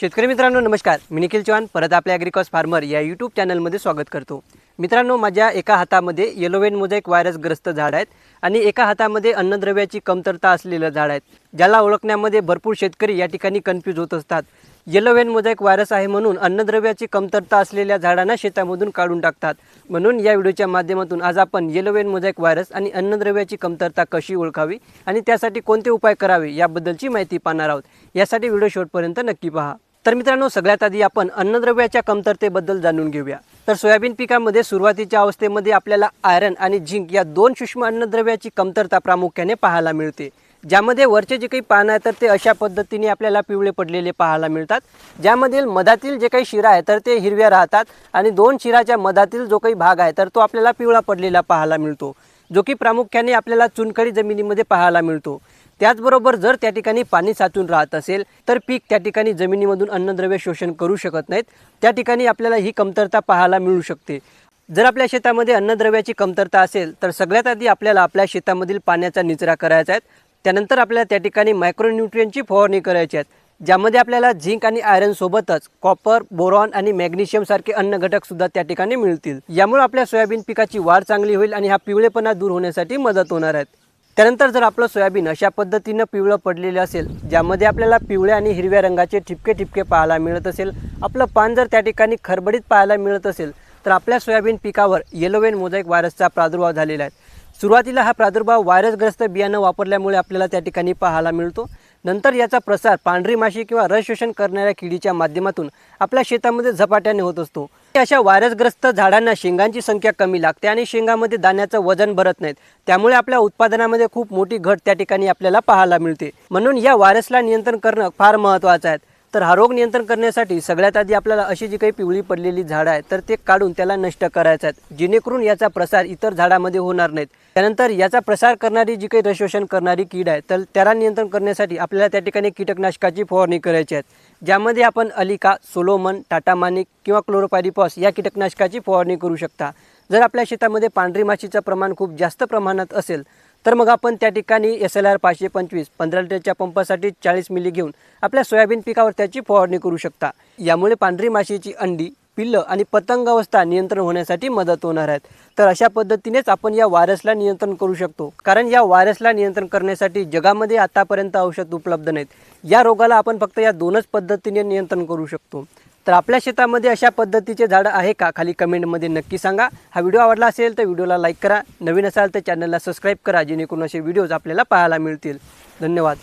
शेतकरी मित्रांनो नमस्कार. मी निखिल चव्हाण परत आपल्या ॲग्रिकॉस फार्मर या यूट्यूब चॅनलमध्ये स्वागत करतो. मित्रांनो माझ्या एका हातामध्ये येलोवेन मोझॅक व्हायरसग्रस्त झाड आहेत आणि एका हातामध्ये अन्नद्रव्याची कमतरता असलेलं झाड आहेत ज्याला ओळखण्यामध्ये भरपूर शेतकरी या ठिकाणी कन्फ्यूज होत असतात. येलोवेन मोझॅक व्हायरस आहे म्हणून अन्नद्रव्याची कमतरता असलेल्या झाडांना शेतामधून काढून टाकतात. म्हणून या व्हिडिओच्या माध्यमातून आज आपण येलोवेन मोझॅक व्हायरस आणि अन्नद्रव्याची कमतरता कशी ओळखावी आणि त्यासाठी कोणते उपाय करावे याबद्दलची माहिती पाहणार आहोत. यासाठी व्हिडिओ शेवटपर्यंत नक्की पहा. तर मित्रांनो सगळ्यात आधी आपण अन्नद्रव्याच्या कमतरतेबद्दल जाणून घेऊया. तर सोयाबीन पिकामध्ये सुरुवातीच्या अवस्थेमध्ये आपल्याला आयरन आणि झिंक या दोन सूक्ष्म अन्नद्रव्याची कमतरता प्रामुख्याने पाहायला मिळते. ज्यामध्ये वरचे जे काही पानं आहे तर ते अशा पद्धतीने आपल्याला पिवळे पडलेले पाहायला मिळतात. ज्यामधील मधातील जे काही शिरा आहे तर ते हिरव्या राहतात आणि दोन शिराच्या मधातील जो काही भाग आहे तर तो आपल्याला पिवळा पडलेला पाहायला मिळतो. जो की प्रामुख्याने आपल्याला चुनखडी जमिनीमध्ये पाहायला मिळतो. त्याचबरोबर जर त्या ठिकाणी पाणी साचून राहत असेल तर पीक त्या ठिकाणी जमिनीमधून अन्नद्रव्य शोषण करू शकत नाहीत. त्या ठिकाणी आपल्याला ही कमतरता पाहायला मिळू शकते. जर आपल्या शेतामध्ये अन्नद्रव्याची कमतरता असेल तर सगळ्यात आधी आपल्याला आपल्या शेतामधील पाण्याचा निचरा करायचा आहे. त्यानंतर आपल्याला त्या ठिकाणी मायक्रोन्यूट्रियनची फवारणी करायची आहे. ज्यामध्ये आपल्याला झिंक आणि आयरन सोबतच कॉपर बोरॉन आणि मॅग्नेशियम सारखे अन्न घटक सुद्धा त्या ठिकाणी मिळतील. यामुळे आपल्या सोयाबीन पिकाची वाढ चांगली होईल आणि हा पिवळेपणा दूर होण्यासाठी मदत होणार आहेत. त्यानंतर जर आपलं सोयाबीन अशा पद्धतीनं पिवळं पडलेलं असेल ज्यामध्ये आपल्याला पिवळ्या आणि हिरव्या रंगाचे ठिपके ठिपके पाहायला मिळत असेल आपलं पान जर त्या ठिकाणी खरबडीत पाहायला मिळत असेल तर आपल्या सोयाबीन पिकावर येलोवेन मोझॅक व्हायरसचा प्रादुर्भाव झालेला आहे. सुरुवातीला हा प्रादुर्भाव व्हायरसग्रस्त बियाणं वापरल्यामुळे आपल्याला त्या ठिकाणी पाहायला मिळतो. नंतर याचा प्रसार पांढरी माशी किंवा रस शोषण करणाऱ्या किडीच्या माध्यमातून आपल्या शेतामध्ये झपाट्याने होत असतो. अशा व्हायरसग्रस्त झाडांना शेंगांची संख्या कमी लागते आणि शेंगामध्ये दाण्याचं वजन भरत नाहीत. त्यामुळे आपल्या उत्पादनामध्ये खूप मोठी घट त्या ठिकाणी आपल्याला पाहायला मिळते. म्हणून या व्हायरसला नियंत्रण करणं फार महत्त्वाचं आहे. तर हा रोग नियंत्रण करण्यासाठी सगळ्यात आधी आपल्याला अशी जी काही पिवळी पडलेली झाडं आहेत तर ते काढून त्याला नष्ट करायचं आहेत. जेणेकरून याचा प्रसार इतर झाडामध्ये होणार नाहीत. त्यानंतर याचा प्रसार करणारी जी काही रसशोषण करणारी कीड आहे तर त्याला नियंत्रण करण्यासाठी आपल्याला त्या ठिकाणी कीटकनाशकाची फवारणी करायची आहे. ज्यामध्ये आपण अलिका सोलोमन टाटामानिक किंवा क्लोरोपायरिपॉस या कीटकनाशकाची फवारणी करू शकता. जर आपल्या शेतामध्ये पांढरी माशीचं प्रमाण खूप जास्त प्रमाणात असेल तर मग आपण त्या ठिकाणी एस एल आर पाचशे पंचवीस पंधरा लिटरच्या पंपासाठी चाळीस मिली घेऊन आपल्या सोयाबीन पिकावर त्याची फवारणी करू शकता. यामुळे पांढरी माशीची अंडी पिल्लं आणि पतंग अवस्था नियंत्रण होण्यासाठी मदत होणार आहेत तर अशा पद्धतीनेच आपण या व्हायरसला नियंत्रण करू शकतो. कारण या व्हायरसला नियंत्रण करण्यासाठी जगामध्ये आतापर्यंत औषध उपलब्ध नाहीत. या रोगाला आपण फक्त या दोनच पद्धतीने नियंत्रण करू शकतो. तर आपल्या शेतामध्ये अशा पद्धतीचे झाडं आहे का? खाली कमेंटमध्ये नक्की सांगा. हा व्हिडिओ आवडला असेल तर व्हिडिओला लाईक करा. नवीन असाल तर चॅनलला सबस्क्राईब करा जेणेकरून असे व्हिडिओज आपल्याला पाहायला मिळतील. धन्यवाद.